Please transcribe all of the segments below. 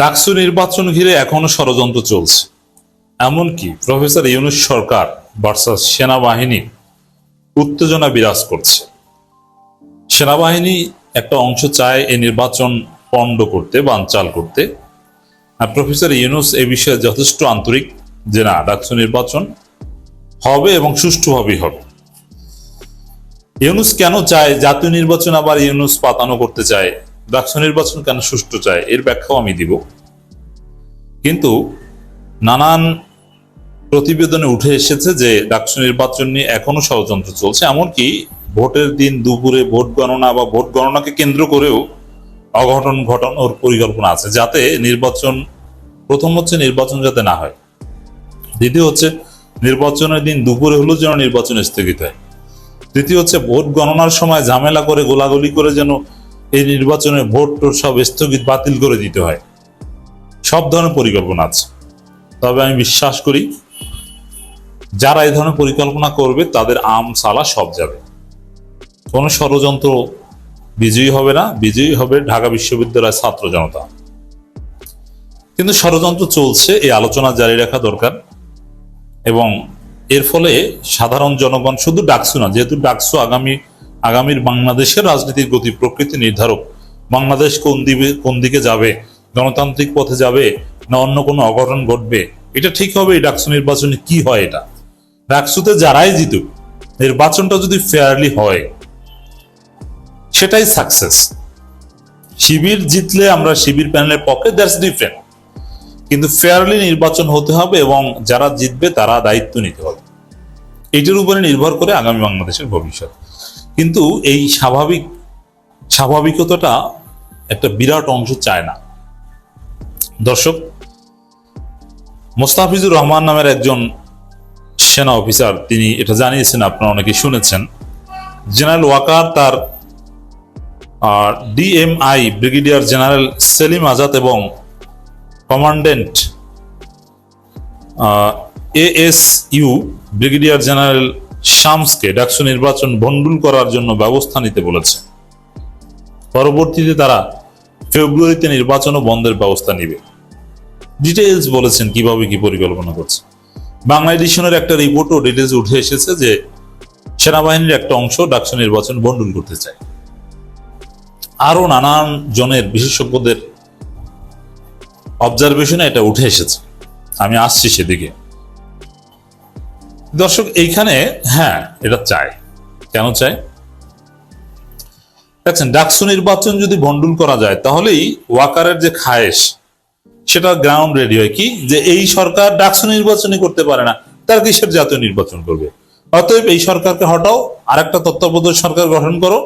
ডাকসু নির্বাচন ঘিরে এখনও ষড়যন্ত্র চলছে। এমনকি প্রফেসর ইউনুস সরকার ভার্সাস সেনাবাহিনী উত্তেজনা বিরাজ করছে। সেনাবাহিনী একটা অংশ চায় এই নির্বাচন পণ্ড করতে, বানচাল করতে। আর প্রফেসর ইউনুস এ বিষয়ে যথেষ্ট আন্তরিক যে না, ডাকসু নির্বাচন হবে এবং সুষ্ঠুভাবেই হবে। ইউনুস কেন চায় জাতীয় নির্বাচন আবার ইউনুস পাতানো করতে চায়? ডাকসু নির্বাচন কেন সুষ্ঠু চায়? এর ব্যাখ্যাও আমি দিব। কিন্তু নানান প্রতিবেদনে উঠে এসেছে যে ডাকসু নির্বাচন নিয়ে এখনও ষড়যন্ত্র চলছে। এমনকি ভোটের দিন দুপুরে ভোট গণনা বা ভোট গণনাকে কেন্দ্র করেও অঘটন ঘটানোর পরিকল্পনা আছে, যাতে নির্বাচন, প্রথম হচ্ছে নির্বাচন যাতে না হয়। দ্বিতীয় হচ্ছে নির্বাচনের দিন দুপুরে হলেও যেন নির্বাচন স্থগিত হয়। তৃতীয় হচ্ছে ভোট গণনার সময় ঝামেলা করে, গোলাগুলি করে যেন এই নির্বাচনে ভোট টোট সব স্থগিত বাতিল করে দিতে হয়। সব ধরনের পরিকল্পনা আছে। তবে আমি বিশ্বাস করি, যারা এই ধরনের পরিকল্পনা করবে, তাদের আম সালা সব যাবে। কোনো ষড়যন্ত্র বিজয়ী হবে না, বিজয়ী হবে ঢাকা বিশ্ববিদ্যালয়ের ছাত্র জনতা। কিন্তু ষড়যন্ত্র চলছে, এই আলোচনা জারি রাখা দরকার। এবং এর ফলে সাধারণ জনগণ শুধু ডাকসু না, যেহেতু ডাকসু আগামী আগামীর বাংলাদেশের রাজনীতির গতি প্রকৃতি নির্ধারক। বাংলাদেশ কোন দিকে কোন দিকে যাবে, গণতান্ত্রিক পথে যাবে না অন্য কোনো অঘটন ঘটবে, এটা ঠিক হবে এই ডাকসু নির্বাচনে কি হয় এটা? ডাকসুতে যারাই জিতুক, নির্বাচনটা যদি ফেয়ারলি হয়, সেটাই সাকসেস শিবির জিতলে আমরা শিবির প্যানেলের পক্ষে দ্যাটস ডিফারেন্ট কিন্তু ফেয়ারলি নির্বাচন হতে হবে এবং যারা জিতবে তারা দায়িত্ব নিতে হবে। এটির উপরে নির্ভর করে আগামী বাংলাদেশের ভবিষ্যৎ। কিন্তু এই স্বাভাবিক, স্বাভাবিকতাটা একটা বিরাট অংশ চায় না। দর্শক, মোস্তাফিজুর রহমান নামের একজন সেনা অফিসার, তিনি এটা জানিয়েছেন, আপনারা অনেকে শুনেছেন। জেনারেল ওয়াকার, তার DMI brigadier general Selim Azad এবং কমান্ডেন্ট এএসইউ ব্রিগেডিয়ার জেনারেল শামসকে ডাকসু নির্বাচন ভণ্ডুল করার জন্য ব্যবস্থা নিতে বলেছে। পরবর্তীতে তারা ফেব্রুয়ারিতে নির্বাচন ও বন্ধের ব্যবস্থা নিবে। ডিটেলস বলেছেন কীভাবে কি পরিকল্পনা করছে। বাংলা এডিশনের একটা রিপোর্টও ডিটেলস উঠে এসেছে যে সেনাবাহিনীর একটা অংশ ডাকসু নির্বাচন ভণ্ডুল করতে চায়। আরও নানান জনের বিশেষজ্ঞদের অবজারভেশনে এটা উঠে এসেছে। আমি আসছি সেদিকে। দর্শক, এইখানে হ্যাঁ এটা চায় কেন চায় দেখছেন, ডাকসু নির্বাচন যদি ভণ্ডুল করা যায়, তাহলেই ওয়াকারের যে খায়েশ, সেটা গ্রাউন্ড রেডি হয় কি? যে এই সরকার ডাকসু নির্বাচনই করতে পারে না, তার কিসের জাতীয় নির্বাচন করবে? অতএব এই সরকারকে হটাও আর একটা তত্ত্বাবধায়ক সরকার গঠন করো,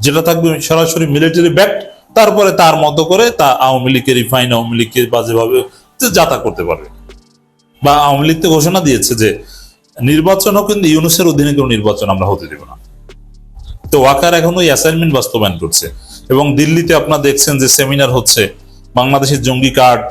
যেটা থাকবে সরাসরি মিলিটারি ব্যাক্ট তারপরে তার মতো করে তা আওয়ামী লীগকে রিফাইন আওয়ামী লীগকে বাজেভাবে যাতা করতে পারবে। বা আওয়ামী লীগ তো ঘোষণা দিয়েছে যে নির্বাচনও কিন্তু ইউনুসের অধীনে কোনো নির্বাচন আমরা হতে দেব না। তো ওয়াকার এখন ওই অ্যাসাইনমেন্ট বাস্তবায়ন করছে এবং দিল্লিতে আপনারা দেখছেন যে সেমিনার হচ্ছে, বাংলাদেশের জঙ্গি কার্ড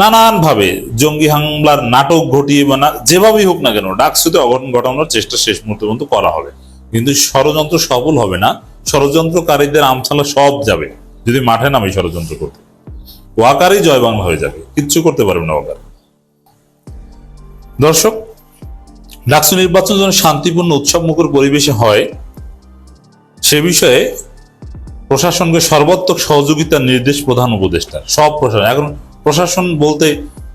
নানান ভাবে জঙ্গি হামলার নাটক ঘটিয়ে বা যেভাবেই হোক না কেন, ডাকসুতে অঘটন ঘটানোর চেষ্টা শেষ মুহূর্ত পর্যন্ত করা হবে। কিন্তু ষড়যন্ত্র সফল হবে না, ষড়যন্ত্রকারীদের আমছালা সব যাবে, যদি মাঠে নামে ষড়যন্ত্র করতে। ওয়াকারই জয় বাংলা হয়ে যাবে, কিচ্ছু করতে পারবে না ওয়াকার। দর্শক ডাকসু নির্বাচন যেন শান্তিপূর্ণ উৎসব মুখর পরিবেশে হয়, সে বিষয়ে প্রশাসনকে সর্বাত্মক সহযোগিতার নির্দেশ প্রধান উপদেষ্টা সব প্রশাসন এখন প্রশাসন বলতে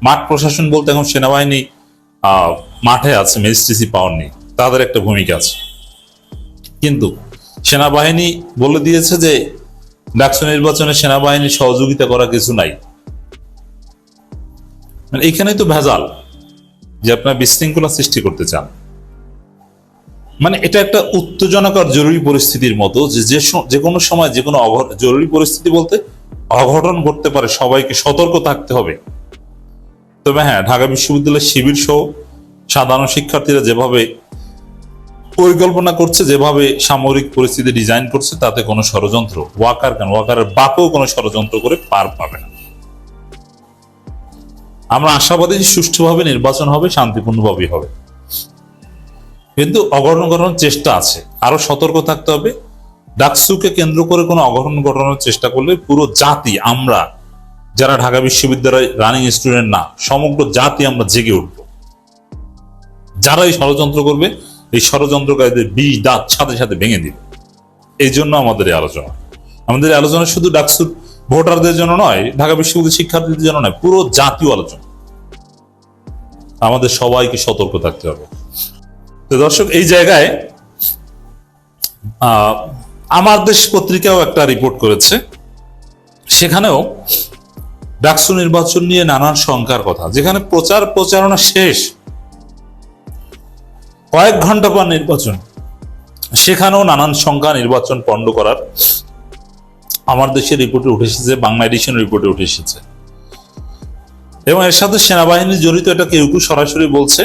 মাঠ প্রশাসন বলতে এখন সেনাবাহিনী মাঠে আছে ম্যাজিস্ট্রেসি পাওয়ার নেই। তাদের একটা ভূমিকা আছে। কিন্তু সেনাবাহিনী বলে দিয়েছে যে, ডাকসু নির্বাচনে সেনাবাহিনীর সহযোগিতা করা কিছু নাই। মানে এইখানেই তো ভেজাল। যে আপনার বিশৃঙ্খলা সৃষ্টি করতে চান। মানে এটা একটা উত্তেজনাকর জরুরি পরিস্থিতির মতো যে যে কোনো সময় যে কোনো জরুরি পরিস্থিতি বলতে অঘটন ঘটতে পারে, সবাইকে সতর্ক থাকতে হবে। তবে হ্যাঁ ঢাকা বিশ্ববিদ্যালয়ের শিবির সহ সাধারণ শিক্ষার্থীরা যেভাবে পরিকল্পনা করছে, যেভাবে সামরিক পরিস্থিতি ডিজাইন করছে, তাতে কোনো ষড়যন্ত্র, ওয়াকার কেন? ওয়াকারের বাপও কোনো ষড়যন্ত্র করে পার পাবে না। আমরা আশাবাদী যে সুষ্ঠুভাবে নির্বাচন হবে, শান্তিপূর্ণভাবেই হবে। কিন্তু অঘটন ঘটানোর চেষ্টা আছে। আরও সতর্ক থাকতে হবে। ডাকসুকে কেন্দ্র করে কোনো অঘটন ঘটানোর চেষ্টা করলে পুরো জাতি, আমরা যারা ঢাকা বিশ্ববিদ্যালয় রানিং স্টুডেন্ট না, সমগ্র জাতি আমরা জেগে উঠব। যারা এই ষড়যন্ত্র করবে, এই ষড়যন্ত্রকারীদের বিষ, দাঁত সাথে সাথে ভেঙে দিবে। এই জন্য আমাদের এই আলোচনা। আমাদের আলোচনা শুধু ডাকসুর ভোটারদের জন্য নয়, ঢাকা বিশ্ববিদ্যালয়ের শিক্ষার্থীদের জন্য নয়, পুরো জাতীয় আলোচনা। আমাদের সবাইকে সতর্ক থাকতে হবে। তো দর্শক, এই জায়গায় আমার দেশ পত্রিকাও একটা রিপোর্ট করেছে। সেখানেও ডাকসু নির্বাচন নিয়ে নানান শঙ্কার কথা, যেখানে প্রচার প্রচারণা শেষ। কয়েক ঘণ্টা পর নির্বাচন, সেখানেও নানান শঙ্কা নির্বাচন পণ্ড করার আমার দেশের রিপোর্টে উঠে এসেছে, বাংলা এডিশন রিপোর্টে উঠে এসেছে। এবং এর সাথে সেনাবাহিনী জড়িত এটা কেউ কেউ সরাসরি বলছে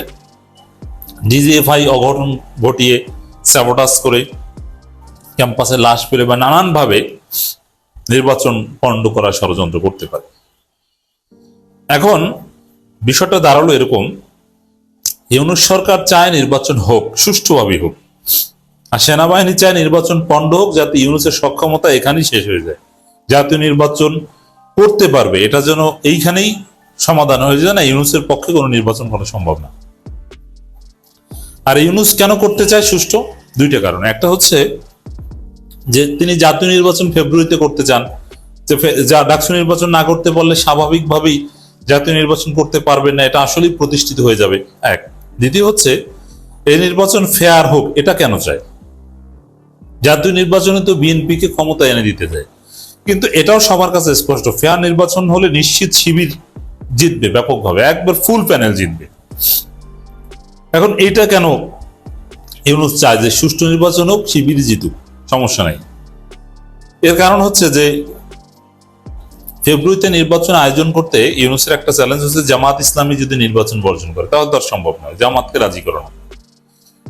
ডিজিএফআই অঘটন ঘটিয়ে স্যাবোটাস করে ক্যাম্পাসে লাশ পেলে বা নানানভাবে নির্বাচন পণ্ড করার ষড়যন্ত্র করতে পারে। এখন বিষয়টা দাঁড়াল এরকম, ইউনুস সরকার চায় নির্বাচন হোক সুষ্ঠুভাবে হোক আর সেনাবাহিনী চায় নির্বাচন পণ্ড হোক, যাতে ইউনুসের সক্ষমতা এখানেই শেষ হয়ে যায়। জাতীয় নির্বাচন করতে পারবে, এটা যেন এইখানেই সমাধান হয়ে যায় না, ইউনুসের পক্ষে কোনো নির্বাচন করা সম্ভব না। আর ইউনুস কেন করতে চায় সুষ্ঠু? দুইটা কারণ। একটা হচ্ছে যে, তিনি জাতীয় নির্বাচন ফেব্রুয়ারিতে করতে চান। যে যা ডাকসু নির্বাচন না করতে পারলে স্বাভাবিকভাবেই জাতীয় নির্বাচন করতে পারবেন না, এটা আসলেই প্রতিষ্ঠিত হয়ে যাবে, এক। দ্বিতীয় হচ্ছে, এই নির্বাচন ফেয়ার হোক, এটা কেন চায়? জাতীয় নির্বাচনে তো বিএনপিকে ক্ষমতা এনে দিতে চায় কিন্তু এটাও সবার কাছে স্পষ্ট, ফেয়ার নির্বাচন হলে নিশ্চিত শিবির জিতবে ব্যাপকভাবে, একবার ফুল প্যানেল জিতবে। এখন এটা কেন ইউনুস চায় যে সুষ্ঠু নির্বাচন হোক, শিবির জিতুক, সমস্যা নাই। এর কারণ হচ্ছে যে ফেব্রুয়ারিতে নির্বাচন আয়োজন করতে ইউনুসের একটা চ্যালেঞ্জ হচ্ছে জামাত ইসলামী যদি নির্বাচন বর্জন করে, তাহলে তো আর সম্ভব নয়, জামাতকে রাজি করানো।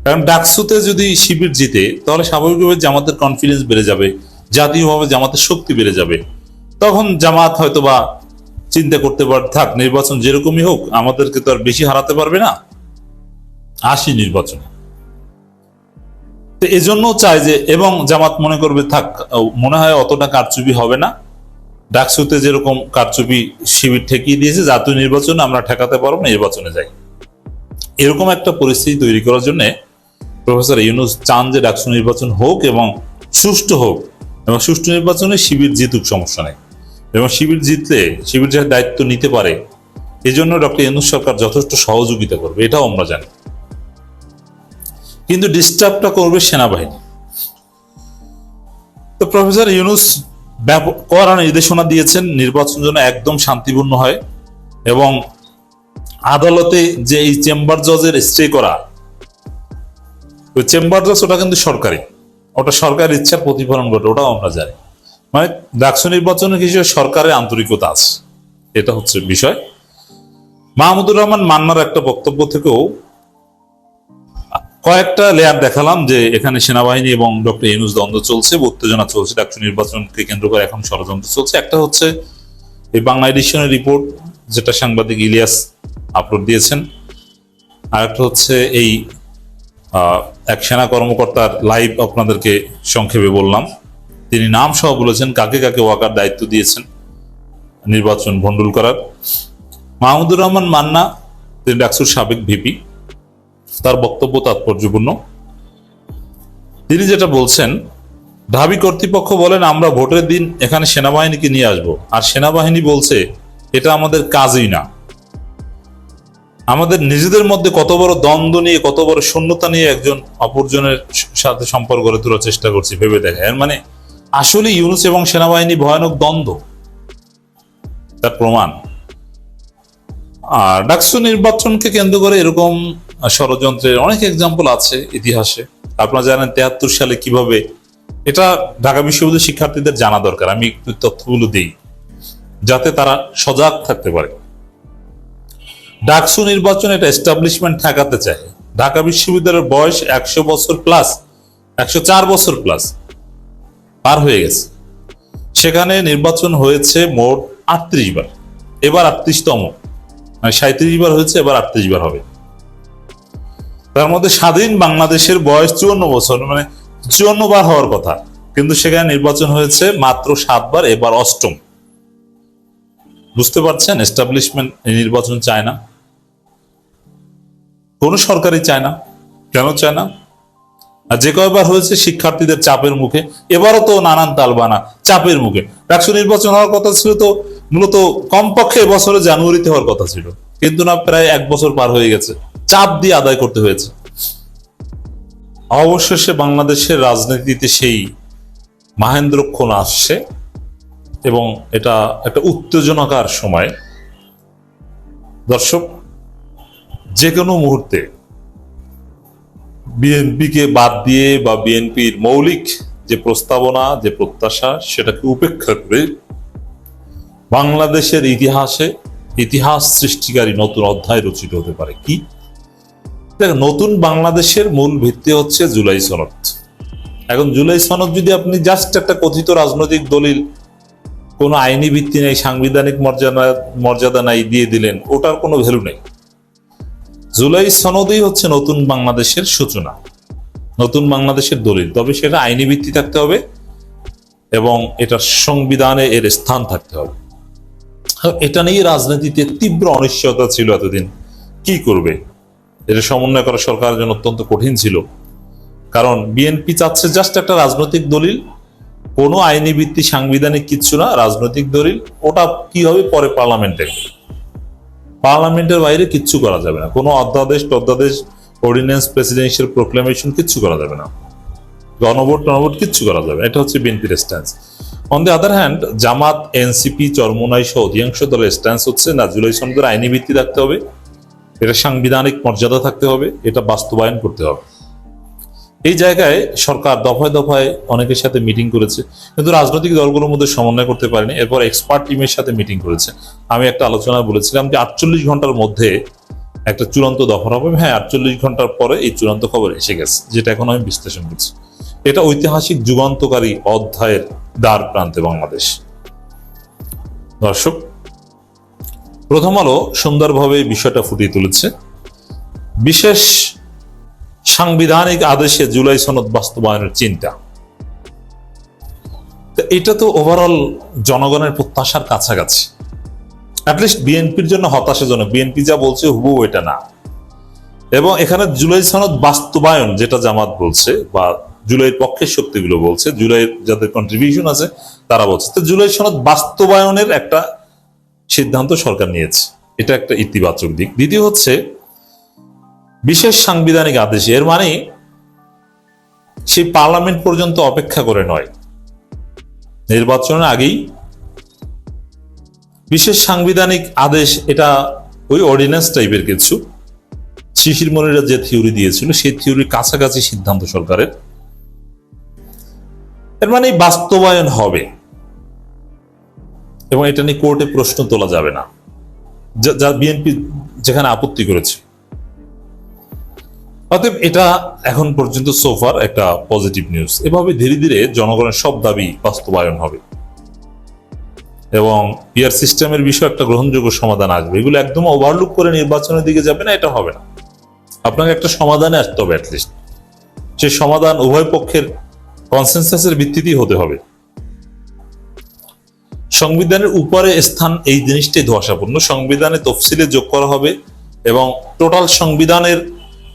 কারণ ডাকসুতে যদি শিবির জিতে, তাহলে স্বাভাবিকভাবে জামাতের কনফিডেন্স বেড়ে যাবে, জাতীয়ভাবে জামাতের শক্তি বেড়ে যাবে। তখন জামাত হয়তো বা চিন্তা করতে পার, থাক, নির্বাচন যেরকমই হোক, আমাদেরকে তো আর বেশি হারাতে পারবে না। আসি নির্বাচনে। তো এজন্য চাই যে, এবং জামাত মনে করবে, থাক মনে হয় অতটা কারচুপি হবে না। ডাকসুতে যেরকম কারচুপি শিবির ঠেকিয়ে দিয়েছে, জাতীয় নির্বাচনে আমরা ঠেকাতে পারব নির্বাচনে যাই। এরকম একটা পরিস্থিতি তৈরি করার জন্য প্রফেসর ইউনুস চান যে ডাকসু নির্বাচন হোক এবং সুষ্ঠু হোক, এবং সুষ্ঠু নির্বাচনে শিবির জিতুক, সমস্যা নেই। এবং শিবির জিতলে, শিবির যার দায়িত্ব নিতে পারে এই জন্য ডক্টর ইউনুস সরকার যথেষ্ট সহযোগিতা করবে, এটাও আমরা জানি। কিন্তু ডিস্টার্বটা করবে সেনাবাহিনী। তো প্রফেসর ইউনুস ব্যাপক কড়া নির্দেশনা দিয়েছেন, নির্বাচন যেন একদম শান্তিপূর্ণ হয় এবং আদালতে যে এই চেম্বার জজের স্টে করা ওই চেম্বার ওটা কিন্তু সরকারি। ওটা সরকারের ইচ্ছার প্রতিফলন ঘটে, ওটাও আমরা জানি। মানে ডাকসু নির্বাচনের কিছু সরকারের আন্তরিকতা আছে। এটা হচ্ছে বিষয়। মাহমুদুর রহমান মান্নার একটা বক্তব্য থেকেও কয়েকটা লেয়ার দেখালাম যে এখানে সেনাবাহিনী এবং ডক্টর ইউনুস দ্বন্দ্ব চলছে, উত্তেজনা চলছে, ডাকসু নির্বাচনকে কেন্দ্র করে এখন ষড়যন্ত্র চলছে। একটা হচ্ছে এই বাংলা এডিশনের রিপোর্ট যেটা সাংবাদিক ইলিয়াস আপলোড দিয়েছেন। আর একটা হচ্ছে এই এক সেনা কর্মকর্তার লাইভ আপনাদেরকে সংক্ষেপে বললাম। তিনি নাম সহ বলেছেন, কাকে কাকে ওয়াকার দায়িত্ব দিয়েছেন নির্বাচন ভণ্ডুল করার মাহমুদুর রহমান মান্না, তিনি ডাকসুর সাবেক ভিপি, তার বক্তব্য তাৎপর্যপূর্ণ। তিনি যেটা বলছেন, ঢাবি কর্তৃপক্ষ বলেন, আমরা ভোটের দিন এখানে সেনাবাহিনীকে নিয়ে আসব। আর সেনাবাহিনী বলছে, এটা আমাদের কাজই না। আমাদের নিজেদের মধ্যে কত বড় দ্বন্দ্ব নিয়ে, কত বড় শূন্যতা নিয়ে একজন অপরজনের সাথে সম্পর্ক গড়ে তোলার চেষ্টা করছি, ভেবে দেখা। এর মানে আসলে ইউনুস এবং সেনাবাহিনী ভয়ানক দ্বন্দ্ব। তার প্রমাণ। আর ডাকসু নির্বাচনকে কেন্দ্র করে এরকম ষড়যন্ত্রের অনেক এক্সাম্পল আছে ইতিহাসে। আপনারা জানেন তেহাত্তর সালে কীভাবে এটা ঢাকা বিশ্ববিদ্যালয়ের শিক্ষার্থীদের জানা দরকার। আমি একটু তথ্যগুলো দিই, যাতে তারা সজাগ থাকতে পারে। ডাকসু নির্বাচন এটা এস্টাবলিশমেন্ট ঠেকাতে চায়। ঢাকা বিশ্ববিদ্যালয়ের বয়স একশো বছর প্লাস একশো চার বছর প্লাস পার হয়ে গেছে। সেখানে নির্বাচন হয়েছে মোট আটত্রিশ বার। এবার আটত্রিশতম মানে সাঁত্রিশ বার হয়েছে, এবার আটত্রিশ বার হবে। তার মধ্যে স্বাধীন বাংলাদেশের বয়স চুয়ান্ন বছর মানে চুয়ান্ন বার হওয়ার কথা। কিন্তু সেখানে নির্বাচন হয়েছে মাত্র সাতবার এবার অষ্টম। বুঝতে পারছেন? এস্টাবলিশমেন্ট নির্বাচন চায় না। কোনো সরকারই চায় না। কেন চায় না? আর যে কয়বার হয়েছে শিক্ষার্থীদের চাপের মুখে, এবারও তো নানান তালবানা, চাপের মুখে। ডাকসু নির্বাচন হওয়ার কথা ছিল তো, মূলত কমপক্ষে এবছরে জানুয়ারিতে হওয়ার কথা ছিল। কিন্তু না, প্রায় এক বছর পার হয়ে গেছে। চাপ দিয়ে আদায় করতে হয়েছে। অবশেষে বাংলাদেশের রাজনীতিতে সেই মাহেন্দ্রক্ষণ আসছে এবং এটা একটা উত্তেজনাকার সময়। দর্শক যে কোনো মুহূর্তে বিএনপিকে বাদ দিয়ে বা বিএনপির মৌলিক যে প্রস্তাবনা, যে প্রত্যাশা, সেটাকে উপেক্ষা করে বাংলাদেশের ইতিহাসে ইতিহাস সৃষ্টিকারী নতুন অধ্যায় রচিত হতে পারে কি? দেখ, নতুন বাংলাদেশের মূল ভিত্তি হচ্ছে জুলাই সনদ। এখন জুলাই সনদ যদি আপনি জাস্ট একটা কথিত রাজনৈতিক দলিল, কোনো আইনি ভিত্তি নেই, সাংবিধানিক মর্যাদা মর্যাদা নাই দিয়ে দিলেন, ওটার কোনো ভ্যালু নেই। জুলাই সনদই হচ্ছে নতুন বাংলাদেশের সূচনা, নতুন বাংলাদেশের দলিল। তবে সেটা আইনি ভিত্তি থাকতে হবে এবং এটা সংবিধানে এর স্থান থাকতে হবে। এটা নিয়ে রাজনীতিতে তীব্র অনিশ্চয়তা ছিল এতদিন। কি করবে? এটা সমন্বয় করা সরকারের জন্য অত্যন্ত কঠিন ছিল। কারণ বিএনপি চাচ্ছে জাস্ট একটা রাজনৈতিক দলিল, কোনো আইনি ভিত্তি সাংবিধানিক কিচ্ছু না, রাজনৈতিক দলিল, ওটা কি হবে পরে পার্লামেন্টে? পার্লামেন্টের বাইরে কিচ্ছু করা যাবে না। কোনো অধ্যাদেশ টধ্যাদেশ অর্ডিন্যান্স প্রেসিডেন্সিয়াল প্রোক্লামেশন কিচ্ছু করা যাবে না। গণভোট, টনভোট কিচ্ছু করা যাবে। এটা হচ্ছে বিএনপির stance on the other hand Jamaat, NCP, Charmonai সহ অধিকাংশ দলের স্ট্যান্স হচ্ছে না ইসলামদের আইনি ভিত্তি থাকতে হবে, এটা সাংবিধানিক মর্যাদা থাকতে হবে, এটা বাস্তবায়ন করতে হবে। এই জায়গায় সরকার দফায় দফায় অনেকের সাথে মিটিং করেছে, কিন্তু রাজনৈতিক দলগুলোর মধ্যে সমন্বয় করতে পারেনি। এরপর এক্সপার্ট টিমের সাথে মিটিং করেছে। আমি একটা আলোচনা বলেছিলাম যে আটচল্লিশ ঘণ্টার মধ্যে একটা চূড়ান্ত দফা হবে। হ্যাঁ আটচল্লিশ ঘণ্টার পরে এই চূড়ান্ত খবর এসে গেছে, যেটা এখন আমি বিশ্লেষণ করছি। এটা ঐতিহাসিক যুগান্তকারী অধ্যায়ের দ্বার প্রান্তে বাংলাদেশ। দর্শক, প্রথম আলো সুন্দরভাবে বিষয়টা ফুটিয়ে তুলেছে। বিশেষ সাংবিধানিক আদেশে জুলাই সনদ বাস্তবায়নের চিন্তা। তো এটা তো ওভারঅল জনগণের প্রত্যাশার কাছাকাছি। অ্যাটলিস্ট বিএনপির জন্য হতাশাজনক। বিএনপি যা বলছে হুবু এটা না। এবং এখানে জুলাই সনদ বাস্তবায়ন, যেটা জামাত বলছে, বা জুলাইয়ের পক্ষের শক্তিগুলো বলছে, জুলাইয়ের যাদের কন্ট্রিবিউশন আছে, তারা বলছে। তো জুলাই সনদ বাস্তবায়নের একটা সিদ্ধান্ত সরকার নিয়েছে। এটা একটা ইতিবাচক দিক। দ্বিতীয় হচ্ছে বিশেষ সাংবিধানিক আদেশ, এর মানে সেই পার্লামেন্ট পর্যন্ত অপেক্ষা করে নয়। নির্বাচনের আগেই বিশেষ সাংবিধানিক আদেশ, এটা ওই অর্ডিন্যান্স টাইপের কিছু। শিশির মনিরা যে থিওরি দিয়েছিল, সেই থিওরির কাছাকাছি সিদ্ধান্ত সরকারের। এর মানে বাস্তবায়ন হবে। এবং এটা নিয়ে কোর্টে প্রশ্ন তোলা যাবে না। যা- যা বিএনপি যেখানে আপত্তি করেছে। অতএব এটা এখন পর্যন্ত সোফার একটা পজিটিভ নিউজ এভাবে ধীরে ধীরে জনগণের সব দাবি বাস্তবায়ন হবে। এবং পিয়ার সিস্টেমের বিষয়ে একটা গ্রহণযোগ্য সমাধান আসবে। এগুলো একদম ওভারলুক করে নির্বাচনের দিকে যাবে না, এটা হবে না। আপনাকে একটা সমাধানে আসতে হবে অ্যাটলিস্ট সে সমাধান উভয় পক্ষের কনসেনসাসের ভিত্তিতেই হতে হবে। সংবিধানের উপরে স্থান এই জিনিসটাই ধোয়াশাপূর্ণ। সংবিধানে তফসিলে যোগ করা হবে এবং টোটাল সংবিধানের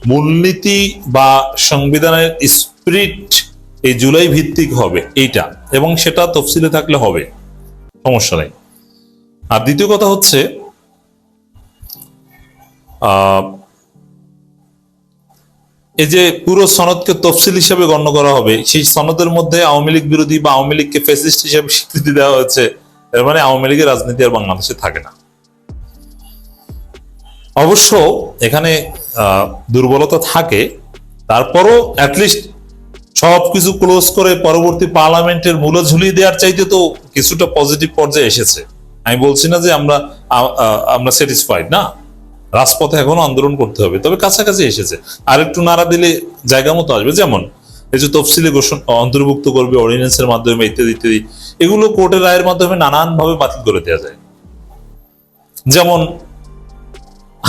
মূলনীতি বা সংবিধানের স্পিরিট এই জুলাই ভিত্তিক হবে, এইটা। এবং সেটা তফসিলে থাকলে হবে। সমস্যা নেই। আর দ্বিতীয় কথা হচ্ছে এই যে পুরো সনদকে তফসিল হিসেবে গণ্য করা হবে, সেই সনদের মধ্যে আওয়ামী লীগ বিরোধী বা আওয়ামী লীগকে ফেসিস্ট হিসেবে স্বীকৃতি দেওয়া হয়েছে, এর মানে আওয়ামী লীগের রাজনীতি আর বাংলাদেশে থাকে না। অবশ্য এখানে দুর্বলতা থাকে। তারপরও অ্যাটলিস্ট সবকিছু ক্লোজ করে পরবর্তী পার্লামেন্টের মূলে ঝুলিয়ে দেওয়ার চাইতে তো কিছুটা পজিটিভ পর্যায়ে এসেছে। আমি বলছি না যে আমরা আমরা স্যাটিসফাইড না। রাজপথে এখনও আন্দোলন করতে হবে, তবে কাছাকাছি এসেছে। আর একটু নাড়া দিলে জায়গা মতো আসবে। যেমন, এই যে তফসিলে ঘোষণা অন্তর্ভুক্ত করবে অর্ডিন্যান্সের মাধ্যমে, ইত্যাদি ইত্যাদি, এগুলো কোর্টের রায়ের মাধ্যমে নানানভাবে বাতিল করে দেওয়া যায়। যেমন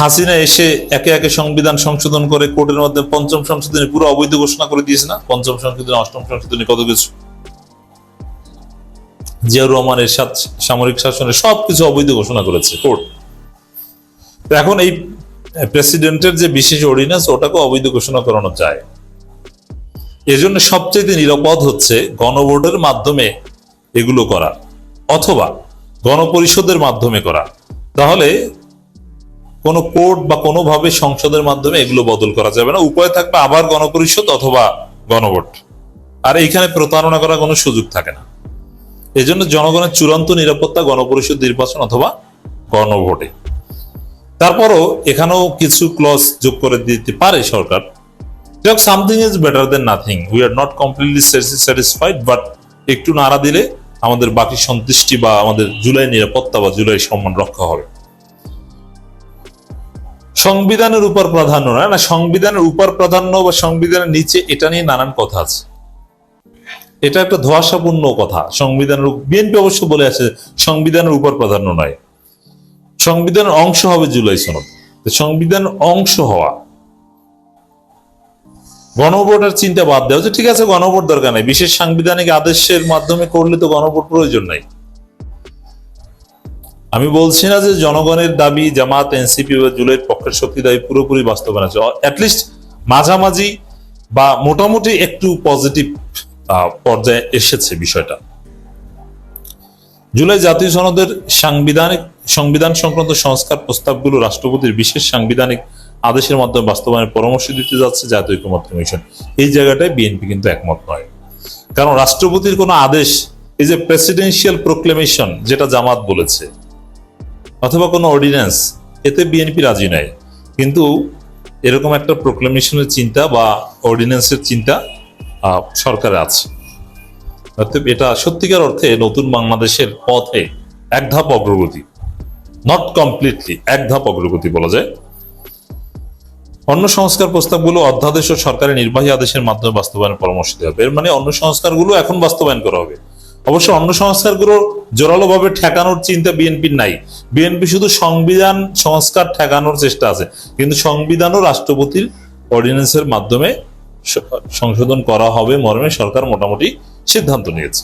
হাসিনা এসে একে একে সংবিধান সংশোধন করে কোর্টের মধ্যে পঞ্চম সংশোধনী পুরো অবৈধ ঘোষণা করে দিয়েছে না? পঞ্চম সংশোধনী, অষ্টম সংশোধনী, কত কিছু? জিয়াউর রহমান, এরশাদ সামরিক শাসনের সবকিছু অবৈধ ঘোষণা করেছে কোর্ট। এখন এই প্রেসিডেন্টের যে বিশেষ অর্ডিন্যান্স ওটাকে অবৈধ ঘোষণা করানো যায়। এজন্য সবচেয়ে নিরাপদ হচ্ছে গণভোটের মাধ্যমে এগুলো করা, অথবা গণপরিষদের মাধ্যমে করা। তাহলে কোনো কোর্ট বা কোনোভাবে সংসদের মাধ্যমে এগুলো বদল করা যাবে না। উপায় থাকবে আবার গণপরিষদ অথবা গণভোট। আর এইখানে প্রতারণা করার কোনো সুযোগ থাকে না। এই জন্য জনগণের চূড়ান্ত নিরাপত্তা গণপরিষদ নির্বাচন অথবা গণভোটে। তারপরও এখানেও কিছু ক্লজ যোগ করে দিতে পারে সরকার। Something is better than nothing we are not completely satisfied but একটু নাড়া দিলে আমাদের বাকি সন্তুষ্টি বা আমাদের জুলাই নিরাপত্তা বা জুলাই সম্মান রক্ষা হবে। সংবিধানের উপর প্রাধান্য না না, সংবিধানের উপর প্রাধান্য বা সংবিধানের নিচে এটা নিয়ে নানান কথা আছে। এটা একটা ধোয়াশাপূর্ণ কথা। সংবিধানের বিএনপি অবশ্য বলে আছে, সংবিধানের উপর প্রাধান্য নয়। সংবিধানের অংশ হবে জুলাই সনদ। সংবিধান অংশ হওয়া। গণভোটের চিন্তা বাদ দেওয়া ঠিক আছে, গণভোট দরকার নেই। বিশেষ সাংবিধানিক আদেশের মাধ্যমে করলে তো গণভোট প্রয়োজন নাই। আমি বলছি না যে জনগণের দাবি, জামাত, এনসিপি বা জুলাইয়ের পক্ষের শক্তি দাবি পুরোপুরি বাস্তবায়ন আছে। অ্যাটলিস্ট মাঝামাঝি বা মোটামুটি একটু পজিটিভ পর্যায়ে এসেছে বিষয়টা। জুলাই জাতীয় সনদের সাংবিধানিক, সংবিধান সংক্রান্ত সংস্কার প্রস্তাবগুলো রাষ্ট্রপতির বিশেষ সাংবিধানিক আদেশের মাধ্যমে বাস্তবায়নের পরামর্শ দিতে যাচ্ছে জাতীয় ঐক্যমত্য কমিশন। এই জায়গাটায় বিএনপি কিন্তু একমত নয়। কারণ রাষ্ট্রপতির কোনো আদেশ, এই যে প্রেসিডেন্সিয়াল প্রোক্লেমেশন যেটা জামাত বলেছে অথবা কোনো অর্ডিন্যান্স এতে বিএনপি রাজি নয় কিন্তু এরকম একটা প্রোক্লেমেশনের চিন্তা বা অর্ডিন্যান্সের চিন্তা সরকারে আছে। অর্থাৎ এটা সত্যিকার অর্থে নতুন বাংলাদেশের পথে এক ধাপ অগ্রগতি। নট কমপ্লিটলি এক ধাপ অগ্রগতি বলা যায়। অন্য সংস্কার প্রস্তাবগুলো অধ্যাদেশ ও সরকারের নির্বাহী আদেশের মাধ্যমে বাস্তবায়নের পরামর্শ দেওয়া হবে। এর মানে অন্য সংস্কারগুলো এখন বাস্তবায়ন করা হবে। অবশ্য অন্য সংস্কারগুলো জোরালোভাবে ঠেকানোর চিন্তা বিএনপির নাই। বিএনপি শুধু সংবিধান সংস্কার ঠেকানোর চেষ্টা আছে, কিন্তু সংবিধানও রাষ্ট্রপতির অর্ডিন্যান্সের মাধ্যমে সংশোধন করা হবে মর্মে সরকার মোটামুটি সিদ্ধান্ত নিয়েছে।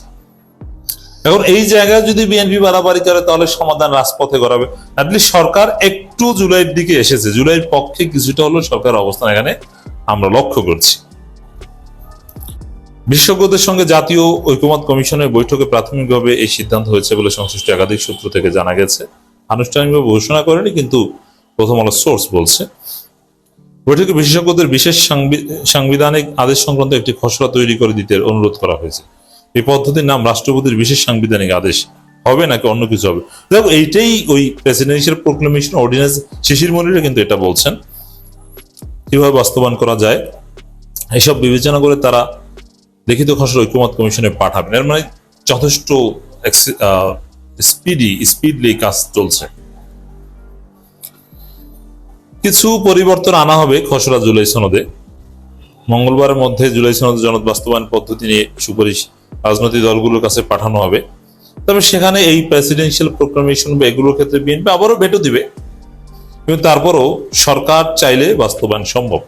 এখন এই জায়গায় যদি বিএনপি বাড়াবাড়ি করে, তাহলে সমাধান রাজপথে করাবে সরকার একটু জুলাইয়ের দিকে এসেছে। জুলাইয়ের পক্ষে কিছুটা হলো সরকার অবস্থান এখানে আমরা লক্ষ্য করছি। বিশেষজ্ঞদের সঙ্গে জাতীয় ঐক্যমত কমিশনের বৈঠকে প্রাথমিকভাবে এই সিদ্ধান্ত হয়েছে বলে সংশ্লিষ্ট একাধিক সূত্র থেকে জানা গেছে। আনুষ্ঠানিকভাবে ঘোষণা করেনি, কিন্তু প্রথম আলো সোর্স বলছে। বৈঠকে বিশেষজ্ঞদের বিশেষ সাংবি- সাংবিধানিক আদেশ সংক্রান্ত একটি খসড়া তৈরি করে দিতে অনুরোধ করা হয়েছে। এই পদ্ধতির নাম রাষ্ট্রপতির বিশেষ সাংবিধানিক আদেশ। হবে নাকি অন্য কিছু হবে? দেখো, এইটাই ওই presidential proclamation ordinance Shishir Monira কিন্তু এটা বলছেন। কীভাবে বাস্তবায়ন করা যায়? এসব বিবেচনা করে তারা লিখিত খসড়া ঐক্যমত কমিশনে পাঠাবেন। এর মানে যথেষ্ট স্পিডি স্পিডলি কাজ চলছে। কিছু পরিবর্তন আনা হবে খসড়া জুলাই সনদে। মঙ্গলবারের মধ্যে জুলাই সনদ জনদ বাস্তবায়ন পদ্ধতি নিয়ে সুপারিশ রাজনৈতিক দলগুলোর কাছে পাঠানো হবে। তবে সেখানে এই প্রেসিডেন্সিয়াল প্রোক্লামেশন বা এগুলোর ক্ষেত্রে বিএনপি আবারও ভেটো দিবে। কিন্তু তারপরও সরকার চাইলে বাস্তবায়ন সম্ভব।